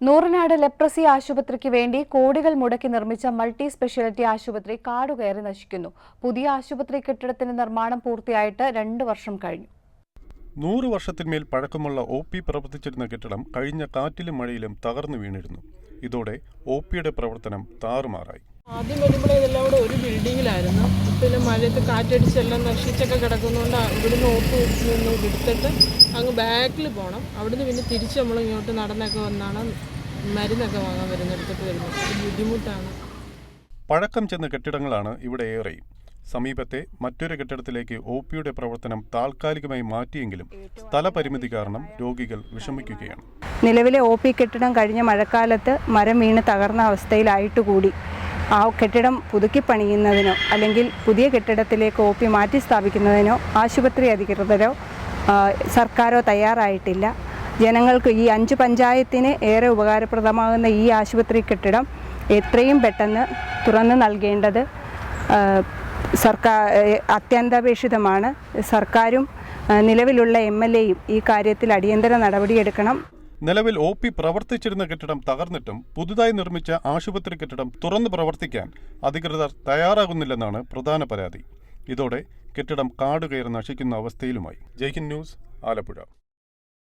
Nooranad leprosy ആശുപത്രിക്ക് വേണ്ടി കോടികൾ മുടക്കി നിർമ്മിച്ച മൾട്ടി സ്പെഷ്യാലിറ്റി ആശുപത്രി കാടുകയറി നശിക്കുന്നു. പുതിയ ആശുപത്രി കെട്ടിടത്തിന്റെ നിർമ്മാണം പൂർത്തിയായിട്ട് രണ്ട് വർഷം കഴിഞ്ഞു. നൂറ് വർഷത്തിന്മേൽ പഴക്കമുള്ള ഒ പി പ്രവർത്തിച്ചിരുന്ന കെട്ടിടം കഴിഞ്ഞ കാറ്റിലും മഴയിലും തകർന്നു വീണിരുന്നു. ഇതോടെ ഒ പിയുടെ പ്രവർത്തനം താറുമാറായി. ആദ്യം വരുമ്പോഴേ ഇതെല്ലാം കൂടെ ഒരു ബിൽഡിങ്ങിലായിരുന്നു പിന്നെ മഴയത്ത് കാറ്റടിച്ചെല്ലാം നശിച്ചൊക്കെ കിടക്കുന്നതുകൊണ്ട് ഇവിടുന്ന് ഓപ്പ് നിന്ന് എടുത്തിട്ട് അങ്ങ് ബാക്കിൽ പോകണം അവിടുന്ന് പിന്നെ തിരിച്ച് നമ്മൾ ഇങ്ങോട്ട് നടന്നൊക്കെ വന്നാണ് മരുന്നൊക്കെ വാങ്ങാൻ വരുന്നിടത്തേക്ക് വരുന്നത്. ബുദ്ധിമുട്ടാണ്. പഴക്കം ചെന്ന കെട്ടിടങ്ങളാണ് ഇവിടെ ഏറെ. സമീപത്തെ മറ്റൊരു കെട്ടിടത്തിലേക്ക് ഒ പിയുടെ പ്രവർത്തനം താൽക്കാലികമായി മാറ്റിയെങ്കിലും സ്ഥലപരിമിതി കാരണം രോഗികൾ വിഷമിക്കുകയാണ്. നിലവിലെ ഒ പി കെട്ടിടം കഴിഞ്ഞ മഴക്കാലത്ത് മരം വീണ് തകർന്ന അവസ്ഥയിലായിട്ട് കൂടി. ആ കെട്ടിടം പുതുക്കി പണിയുന്നതിനോ അല്ലെങ്കിൽ പുതിയ കെട്ടിടത്തിലേക്ക് ഒ പി മാറ്റി സ്ഥാപിക്കുന്നതിനോ ആശുപത്രി അധികൃതരോ സർക്കാരോ തയ്യാറായിട്ടില്ല. ജനങ്ങൾക്ക് ഈ അഞ്ച് പഞ്ചായത്തിന് ഏറെ ഉപകാരപ്രദമാകുന്ന ഈ ആശുപത്രി കെട്ടിടം എത്രയും പെട്ടെന്ന് തുറന്നു നൽകേണ്ടത് സർക്കാർ അത്യന്താപേക്ഷിതമാണ്. സർക്കാരും നിലവിലുള്ള എം എൽ എയും ഈ കാര്യത്തിൽ അടിയന്തര നടപടിയെടുക്കണം. നിലവിൽ ഒ പി പ്രവർത്തിച്ചിരുന്ന കെട്ടിടം തകർന്നിട്ടും പുതുതായി നിർമ്മിച്ച ആശുപത്രി കെട്ടിടം തുറന്നു പ്രവർത്തിക്കാൻ അധികൃതർ തയ്യാറാകുന്നില്ലെന്നാണ് പ്രധാന പരാതി. ഇതോടെ കെട്ടിടം കാടുകയറി നശിക്കുന്ന അവസ്ഥയിലുമായി. ജയ്ഹിന്ദ് ന്യൂസ് ആലപ്പുഴ.